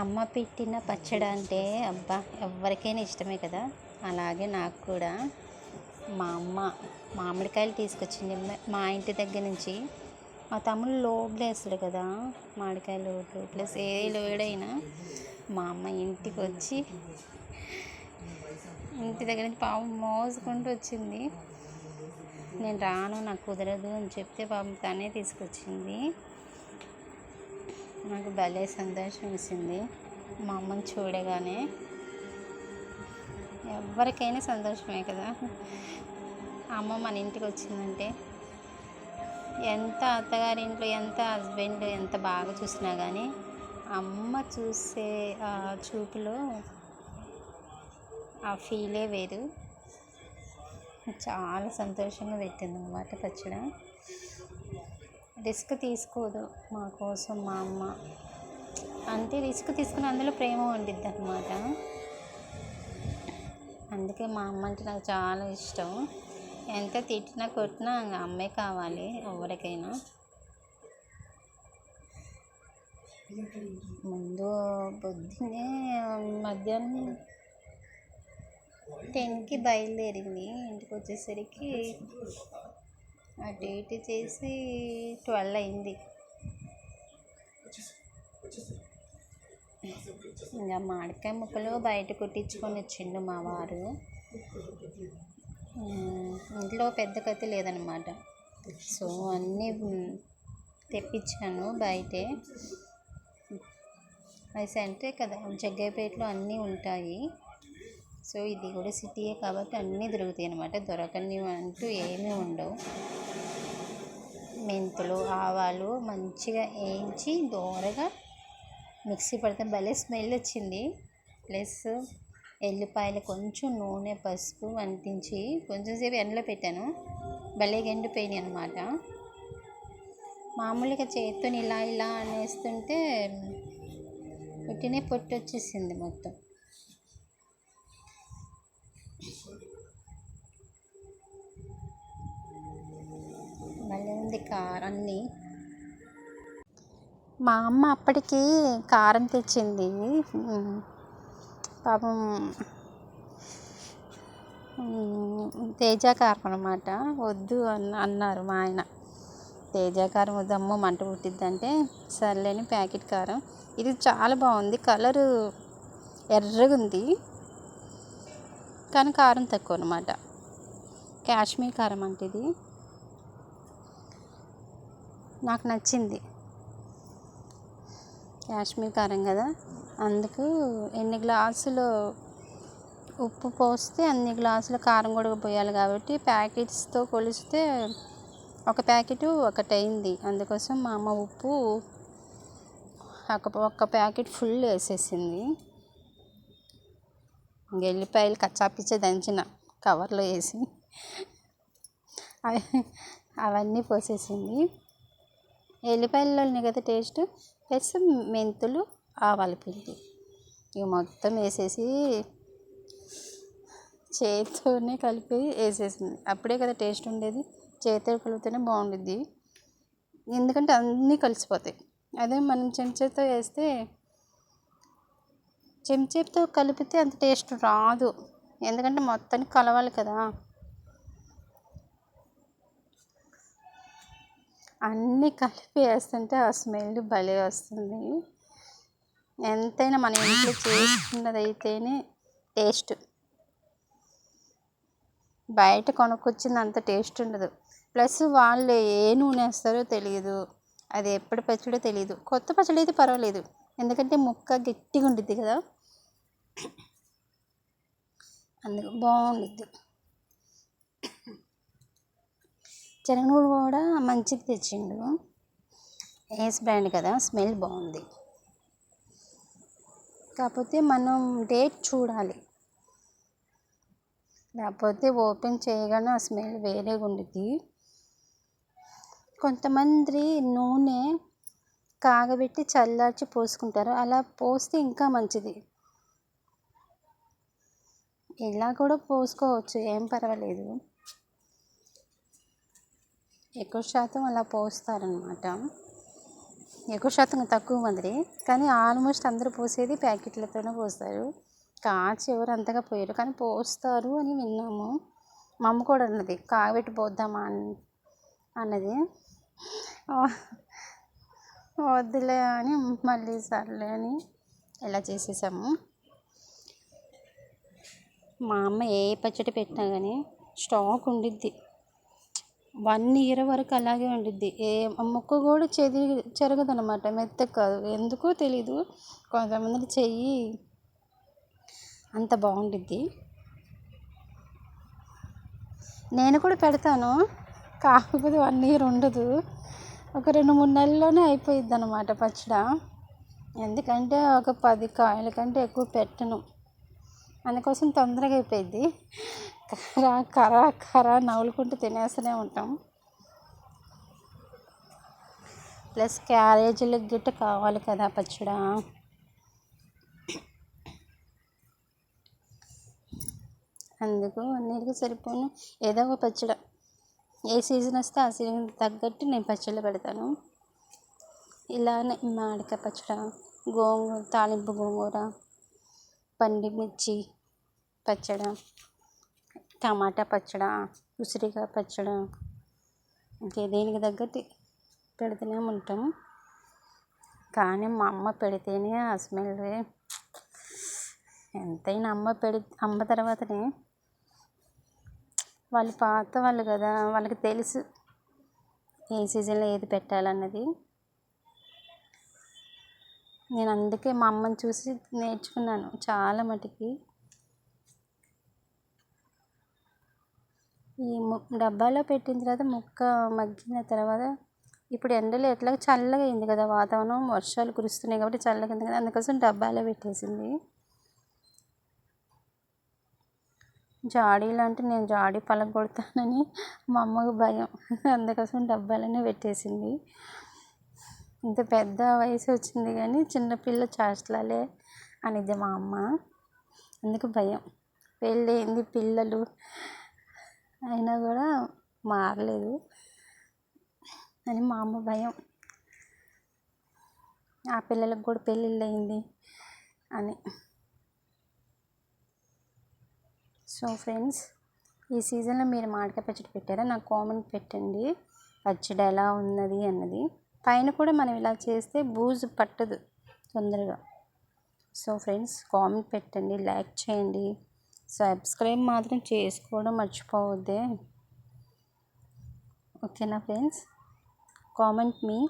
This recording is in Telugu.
అమ్మ పెట్టిన పచ్చడి అంటే అబ్బా ఎవరికైనా ఇష్టమే కదా. అలాగే నాకు కూడా మా అమ్మ మామిడికాయలు తీసుకొచ్చింది. మా ఇంటి దగ్గర నుంచి మా తమ్ముడు లోడ్లు వేస్తాడు కదా మామిడికాయ లోడ్లు ప్లస్ ఏ లోడైనా. మా అమ్మ ఇంటికి వచ్చి ఇంటి దగ్గర నుంచి పాపం మోసుకుంటూ వచ్చింది. నేను రాను నాకు కుదరదు అని చెప్తే పాపం తనే తీసుకొచ్చింది. నాకు భలే సంతోషం వేసింది. మా అమ్మని చూడగానే ఎవరికైనా సంతోషమే కదా. అమ్మ మన ఇంటికి వచ్చిందంటే ఎంత అత్తగారింట్లో ఎంత హస్బెండ్ ఎంత బాగా చూసినా కానీ అమ్మ చూసే ఆ చూపులో ఆ ఫీలే వేరు. చాలా సంతోషంగా పెట్టింది అన్నమాట పచ్చడి. రిస్క్ తీసుకోదు మా కోసం మా అమ్మ. అంటే రిస్క్ తీసుకుని అందులో ప్రేమ ఉండిద్ది అనమాట అందుకే మా అమ్మ అంటే నాకు చాలా ఇష్టం. ఎంత తిట్టినా కొట్టినా అమ్మే కావాలి ఎవరికైనా. ముందు పొద్దున్నే మధ్యాహ్నం టెన్కి బయలుదేరింది. ఇంటికి వచ్చేసరికి అటు ఇటు చేసి ట్వెల్వ్ అయింది. ఇంకా మామిడికాయ ముక్కలు బయట కుట్టించుకొని వచ్చిండు మా వారు. ఇంట్లో పెద్ద కత్తి లేదనమాట సో అన్నీ తెప్పించాను బయటే. అది సెంటరే కదా జగ్గైపేటలో అన్నీ ఉంటాయి. సో ఇది కూడా సిటీయే కాబట్టి అన్నీ దొరుకుతాయి అనమాట దొరకని అంటూ ఏమీ ఉండవు. మెంతులు ఆవాలు మంచిగా వేయించి దోరగా మిక్సీ పడితే భలే స్మెల్ వచ్చింది. ప్లస్ ఎల్లిపాయలు కొంచెం నూనె పసుపు అంటించి కొంచెం సేపు ఎండలో పెట్టాను. భలే ఎండిపోయినాయి అనమాట మామూలుగా చేతితో ఇలా ఇలా అనేస్తుంటే పుట్టినే పొట్టు వచ్చేసింది మొత్తం. భలే ఉంది కారాన్ని. మా అమ్మ అప్పటికి కారం తెచ్చింది. పాపం తేజ కారం అనమాట వద్దు అన్న అన్నారు మా ఆయన. తేజ కారం వద్దమ్మో మంట పుట్టిద్దంటే సర్లేని ప్యాకెట్ కారం. ఇది చాలా బాగుంది. కలరు ఎర్రగా ఉంది కానీ కారం తక్కువ అనమాట కాశ్మీర్ కారం అంటే ఇది. నాకు నచ్చింది. కాశ్మీర్ కారం కదా? అందుకు ఎన్ని గ్లాసులు ఉప్పు పోస్తే అన్ని గ్లాసులు కారం కూడా పోయాలి కాబట్టి ప్యాకెట్స్తో కొలిస్తే ఒక ప్యాకెట్ ఒకటైంది అందుకోసం మా అమ్మ ఉప్పు ఒక ఒక ప్యాకెట్ ఫుల్ వేసేసింది. ఎల్లిపాయలు కచ్చాపిచ్చే దంచిన కవర్లో వేసి అవన్నీ పోసేసింది. ఎల్లిపాయలలో కదా టేస్ట్? ప్లస్ మెంతులు ఆవాల పిండి. ఇవి మొత్తం వేసేసి చేతితోనే కలిపి వేసేసింది. అప్పుడే కదా టేస్ట్ ఉండేది. చేతితో కలిపితేనే బాగుండిద్ది. ఎందుకంటే అన్నీ కలిసిపోతాయి. అదే మనం చెంచాతో వేస్తే చెంచాతో కలిపితే అంత టేస్ట్ రాదు. ఎందుకంటే మొత్తానికి కలవాలి కదా. అన్నీ కలిపి వేస్తుంటే ఆ స్మెల్ భలే వస్తుంది. ఎంతైనా మన ఇంట్లో చేసుకున్నది అయితేనే టేస్ట్. బయట కొనుక్కొచ్చింది అంత టేస్ట్ ఉండదు. ప్లస్ వాళ్ళు ఏ నూనె వేస్తారో తెలియదు అది ఎప్పటి పచ్చడో తెలియదు కొత్త పచ్చడి అయితే పర్వాలేదు. ఎందుకంటే ముక్క గట్టిగా ఉండిద్ది కదా. అందుకు బాగుండిద్ది. శనగనూనె కూడా మంచిగా తెచ్చిండు. ఏస్ బ్రాండ్ కదా స్మెల్ బాగుంది. కాకపోతే మనం డేట్ చూడాలి. లేకపోతే ఓపెన్ చేయగానే ఆ స్మెల్ వేరేగా ఉండిద్ది. కొంతమంది నూనె కాగబెట్టి చల్లార్చి పోసుకుంటారు. అలా పోస్తే ఇంకా మంచిది. ఇలా కూడా పోసుకోవచ్చు ఏం పర్వాలేదు. ఎక్కువ శాతం అలా పోస్తారనమాట ఎక్కువ శాతం తక్కువ మంది కానీ ఆల్మోస్ట్ అందరూ పోసేది ప్యాకెట్లతోనే పోస్తారు. కాచి ఎవరు అంతగా పోయారు. కానీ పోస్తారు అని విన్నాము. మా అమ్మ కూడా అన్నది కాగబెట్టి పోద్దామా అన్నది. వద్దులే అని మళ్ళీ సర్లే అని ఇలా చేసేసాము. మా అమ్మ ఏ పచ్చడి పెట్టినా కానీ స్టాక్ ఉండిద్ది. వన్ ఇయర్ వరకు అలాగే ఉండిద్ది. ఏ ముక్క కూడా చెది చెరగదనమాట మెత్తగా కాదు ఎందుకో తెలీదు. కొంతమంది చెయ్యి అంత బాగుండిద్ది. నేను కూడా పెడతాను. కాకపోతే వన్ ఇయర్ ఉండదు. ఒక రెండు మూడు నెలల్లోనే అయిపోయిద్ది అనమాట పచ్చడి. ఎందుకంటే ఒక పది కాయల కంటే ఎక్కువ పెట్టను. అందుకోసం తొందరగా అయిపోయింది కర కర కర నవ్వులుకుంటూ తినేస్తూనే ఉంటాం. ప్లస్ క్యారేజీలకు గిట్ట కావాలి కదా పచ్చడా. అందుకు అన్నిటికీ సరిపోను. ఏదో ఒక పచ్చడి. ఏ సీజన్ వస్తే ఆ సీజన్ తగ్గట్టు నేను పచ్చళ్ళు పెడతాను. ఇలానే మామిడికాయ పచ్చడి గోంగూర తాలింపు గోంగూర పండిమిర్చి పచ్చడి. టమాటా పచ్చడి ఉసిరికాయ పచ్చడి ఇంకే దేనికి తగ్గట్టు పెడుతూనే ఉంటాం. కానీ మా అమ్మ పెడితేనే ఆ స్మెల్ ఎంతైనా అమ్మ పెడి అమ్మ తర్వాతనే. వాళ్ళు పాత వాళ్ళు కదా వాళ్ళకి తెలుసు ఏ సీజన్లో ఏది పెట్టాలన్నది. నేను అందుకే మా అమ్మని చూసి నేర్చుకున్నాను చాలా మటుకి. ఈ డబ్బాలో పెట్టిన తర్వాత మొక్క మగ్గిన తర్వాత ఇప్పుడు ఎండలు ఎట్లా చల్లగా అయింది కదా వాతావరణం వర్షాలు కురుస్తున్నాయి కాబట్టి చల్లగా అయింది కదా అందుకోసం డబ్బాలో పెట్టేసింది. జాడీలు అంటే నేను జాడీ పలగొడతానని మా అమ్మకు భయం. అందుకోసం డబ్బాలోనే పెట్టేసింది. ఇంత పెద్ద వయసు వచ్చింది కానీ చిన్నపిల్ల చేష్టలే అనిద్ది మా అమ్మ. అందుకు భయం. పెళ్ళయింది పిల్లలు. అయినా కూడా మారలేదు. అని మా అమ్మ భయం. ఆ పిల్లలకు కూడా పెళ్ళిళ్ళు అయింది అని. సో ఫ్రెండ్స్ ఈ సీజన్లో మీరు మామిడికాయ పచ్చడి పెట్టారా? నాకు కామెంట్ పెట్టండి. పచ్చడి ఎలా ఉన్నది అన్నది. పైన కూడా మనం ఇలా చేస్తే బూజు పట్టదు తొందరగా. సో ఫ్రెండ్స్ కామెంట్ పెట్టండి లైక్ చేయండి. సబ్స్క్రైబ్ మాత్రం చేసుకోవడం మర్చిపోవద్దే. ఓకేనా ఫ్రెండ్స్? కామెంట్ మీ.